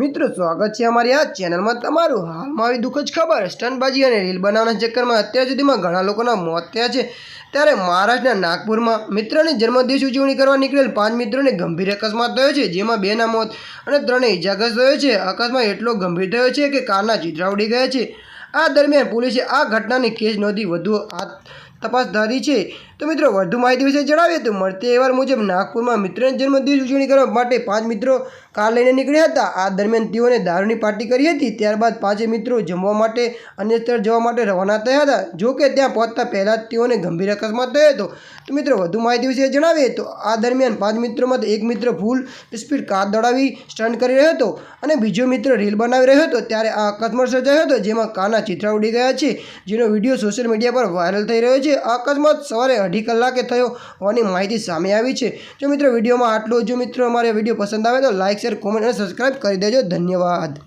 મિત્રો, સ્વાગત છે અમારી આ ચેનલમાં તમારું. હાલમાં આવી જ ખબર, સ્ટનબાજી અને રીલ બનાવવાના ચક્કરમાં અત્યાર સુધીમાં ઘણા લોકોના મોત થયા છે. ત્યારે મહારાષ્ટ્રના નાગપુરમાં મિત્રની જન્મદિવસ ઉજવણી કરવા નીકળેલ પાંચ મિત્રોને ગંભીર અકસ્માત થયો છે, જેમાં બેના મોત અને ત્રણે ઇજાગ્રસ્ત થયો છે. અકસ્માત એટલો ગંભીર થયો છે કે કારના ચિત્રા ઉડી ગયા છે. આ દરમિયાન પોલીસે આ ઘટનાની કેસ નોંધી વધુ હાથ તપાસ ધારી છે. તો મિત્રો, વધુ માહિતી વિશે જણાવીએ તો મળતી અહેવાલ મુજબ, નાગપુરમાં મિત્રના જન્મદિવસ ઉજવણી કરવા માટે પાંચ મિત્રો કાર લઈને નીકળ્યા હતા. આ દરમિયાન તેઓને દારૂની પાર્ટી કરી હતી. ત્યારબાદ પાંચે મિત્રો જમવા માટે અન્ય સ્થળ જવા માટે રવાના થયા હતા. જો કે ત્યાં પહોંચતા પહેલાં જ તેઓને ગંભીર અકસ્માત થયો હતો. તો મિત્રો, વધુ માહિતી વિશે જણાવીએ તો આ દરમિયાન પાંચ મિત્રોમાં એક મિત્ર ફૂલ સ્પીડ કાર દોડાવી સ્ટન્ટ કરી રહ્યો હતો અને બીજો મિત્ર રીલ બનાવી રહ્યો હતો. ત્યારે આ અકસ્માત સર્જાયો હતો, જેમાં કારના ચિત્રા ઉડી ગયા છે, જેનો વીડિયો સોશિયલ મીડિયા પર વાયરલ થઈ રહ્યો છે. આ અકસ્માત સવારે અઢી કલાકે થયો હોવાની માહિતી સામે આવી છે. જો મિત્રો વિડીયોમાં આટલું જો મિત્રો અમારે વીડિયો પસંદ આવે તો લાઇક શેર કોમેન્ટ અને સબસ્ક્રાઈબ કરી દેજો. ધન્યવાદ.